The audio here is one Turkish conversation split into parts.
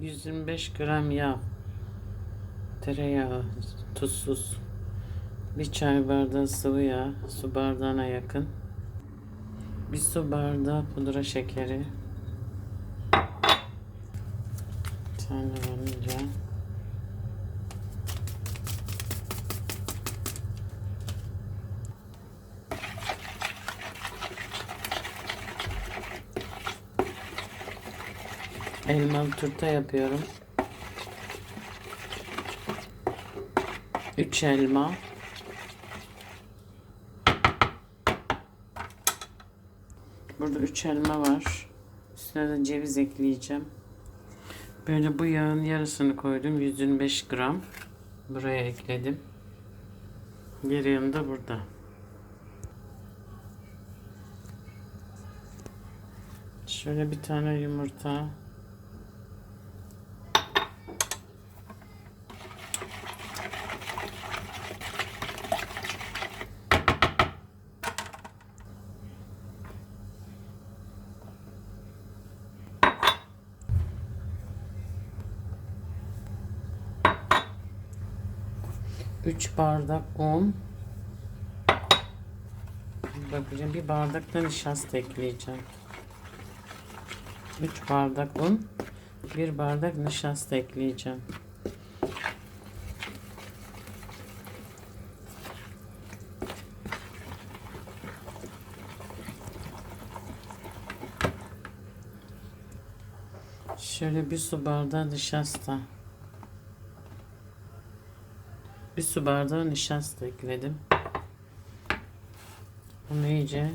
125 gram yağ. Tereyağı, tuzsuz. Bir çay bardağı sıvı yağ, su bardağına yakın. Bir su bardağı pudra şekeri. Bir tane vanilya. Elmalı turta yapıyorum. 3 elma. Burada 3 elma var. Üstüne de ceviz ekleyeceğim. Böyle bu yağın yarısını koydum. 125 gram. Buraya ekledim. Geri yanında burada. Şöyle bir tane yumurta. Üç bardak un. Bakacağım bir bardak da nişasta ekleyeceğim. 3 bardak un, 1 bardak nişasta ekleyeceğim. Şöyle bir su bardağı nişasta. Bir su bardağı nişasta ekledim. Bunu iyice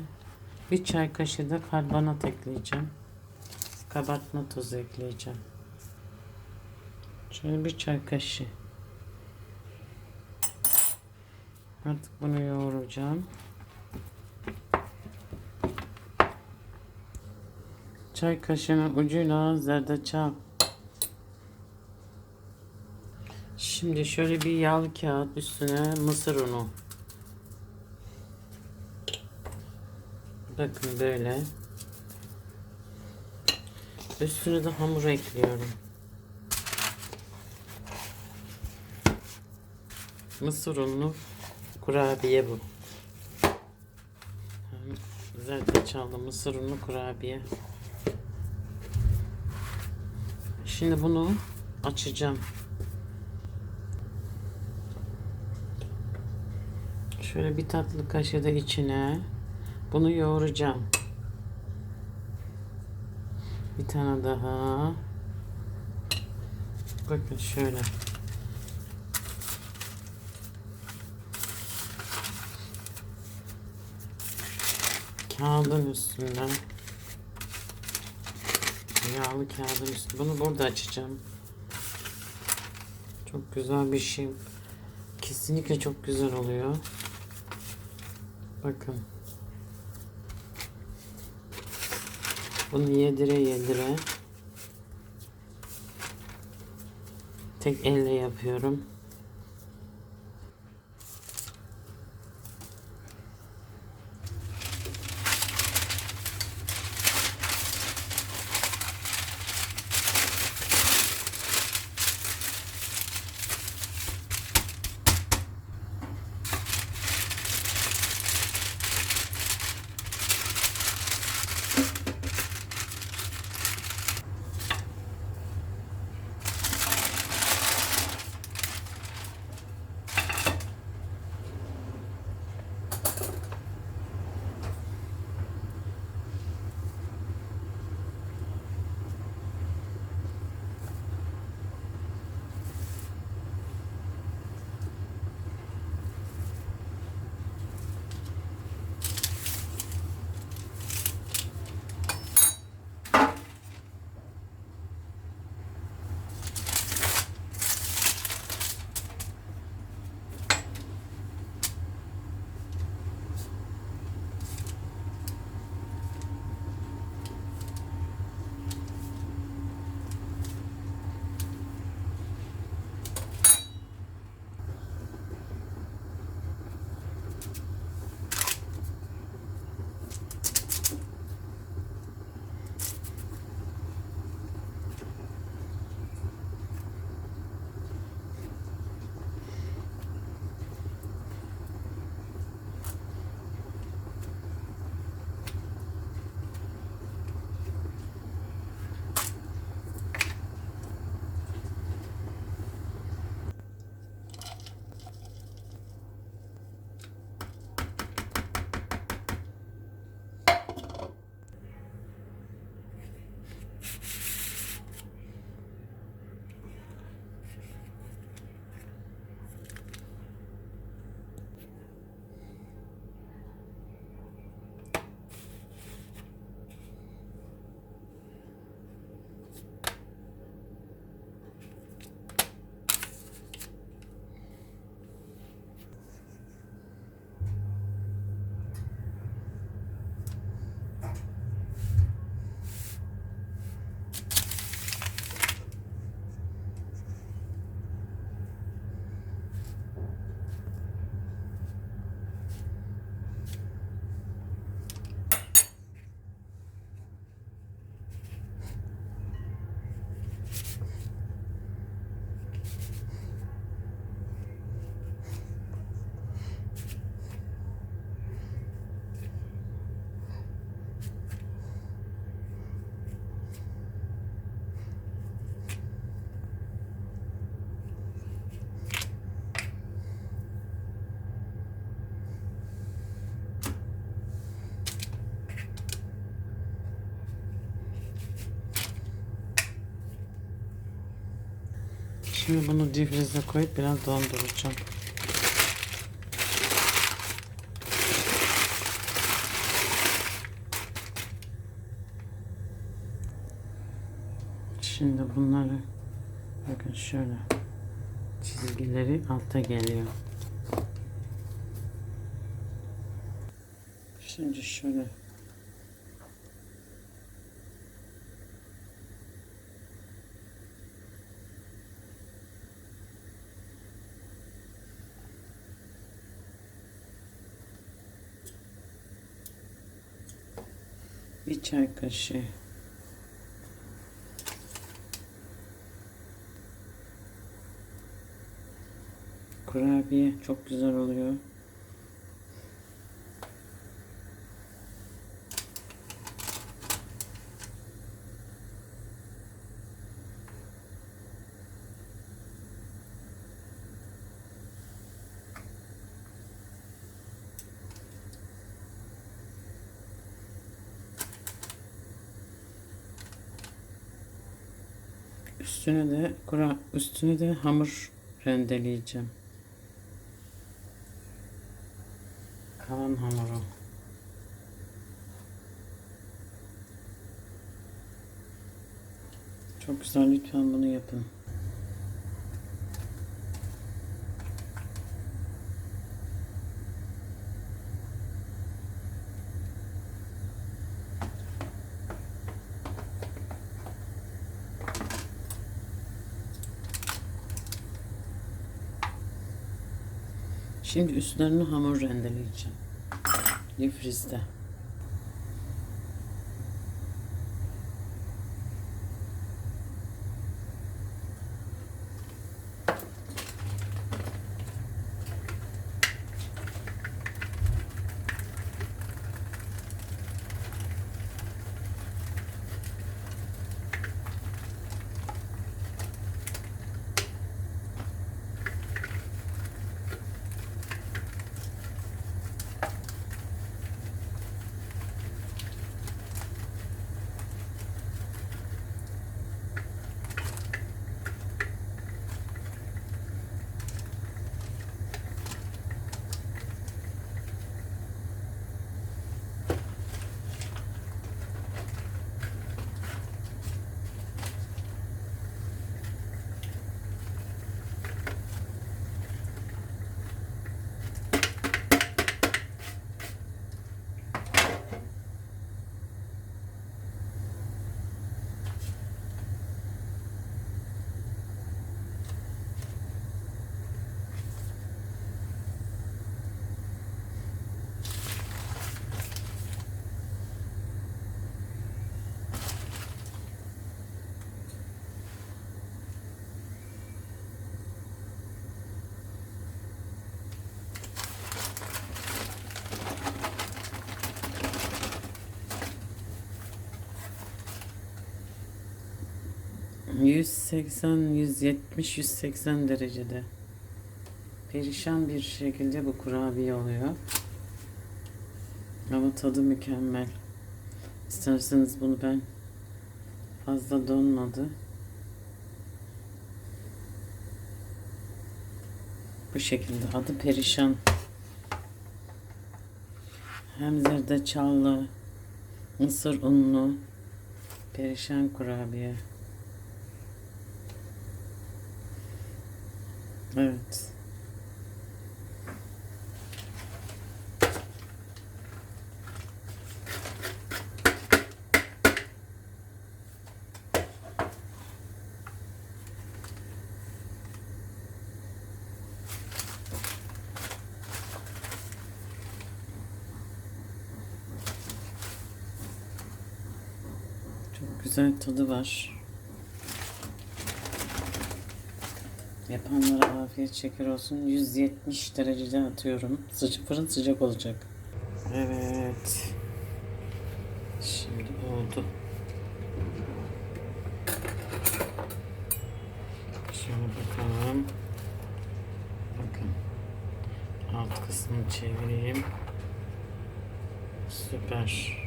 bir çay kaşığı da karbonat ekleyeceğim kabartma tozu ekleyeceğim. Şöyle bir çay kaşığı. Artık bunu yoğuracağım. Çay kaşığının ucuyla zerdeçal. Şimdi şöyle bir yağlı kağıt üstüne mısır unu. Bakın böyle. Üstüne de hamur ekliyorum. Mısır unlu kurabiye bu. Zerdeçallı mısır unlu kurabiye. Şimdi bunu açacağım. Şöyle bir tatlı kaşığı da içine bunu yoğuracağım. Bir tane daha. Bakın şöyle. Kağıdın üstünden. Yağlı kağıdın üstü. Bunu burada açacağım. Çok güzel bir şey. Kesinlikle çok güzel oluyor. Bakın. Bunu yedire yedire tek elle yapıyorum. Şimdi bunu difrize koyup biraz donduracağım. Şimdi bunları bakın şöyle çizgileri alta geliyor. Şimdi şöyle bir çay kaşığı kurabiye çok güzel oluyor. Üstüne de kura üstüne de hamur rendeleyeceğim. Kalan hamuru. Çok güzel lütfen bunu yapın. Şimdi üstlerini hamur rendeleyeceğim. Difrizde. Yüz seksen, yüz yetmiş, yüz seksen derecede. Perişan bir şekilde bu kurabiye oluyor. Ama tadı mükemmel. İsterseniz bunu ben fazla donmadı. Bu şekilde adı perişan. Hem zerdeçallı, mısır unlu, perişan kurabiye. Evet. Çok güzel tadı var. Yapanlara afiyet şeker olsun. 170 derecede atıyorum. Sıcak fırın sıcak olacak. Evet. Şimdi oldu. Şöyle bakalım. Bakın. Alt kısmını çevireyim. Süper.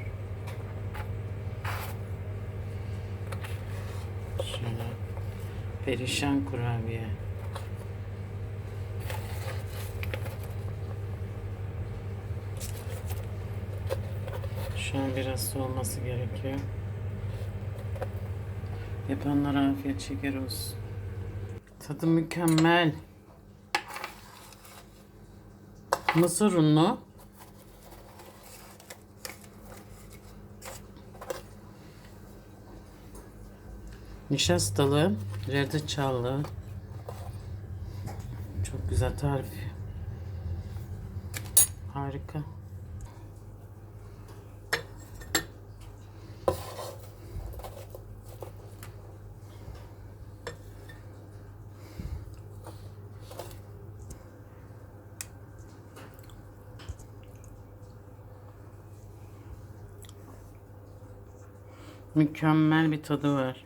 Şöyle Perişan kurabiye. An biraz soğuması gerekiyor. Yapanlara afiyet şeker olsun. Tadı mükemmel. Mısır unlu. Nişastalı, zerdeçallı. Çok güzel tarif. Harika. Mükemmel bir tadı var.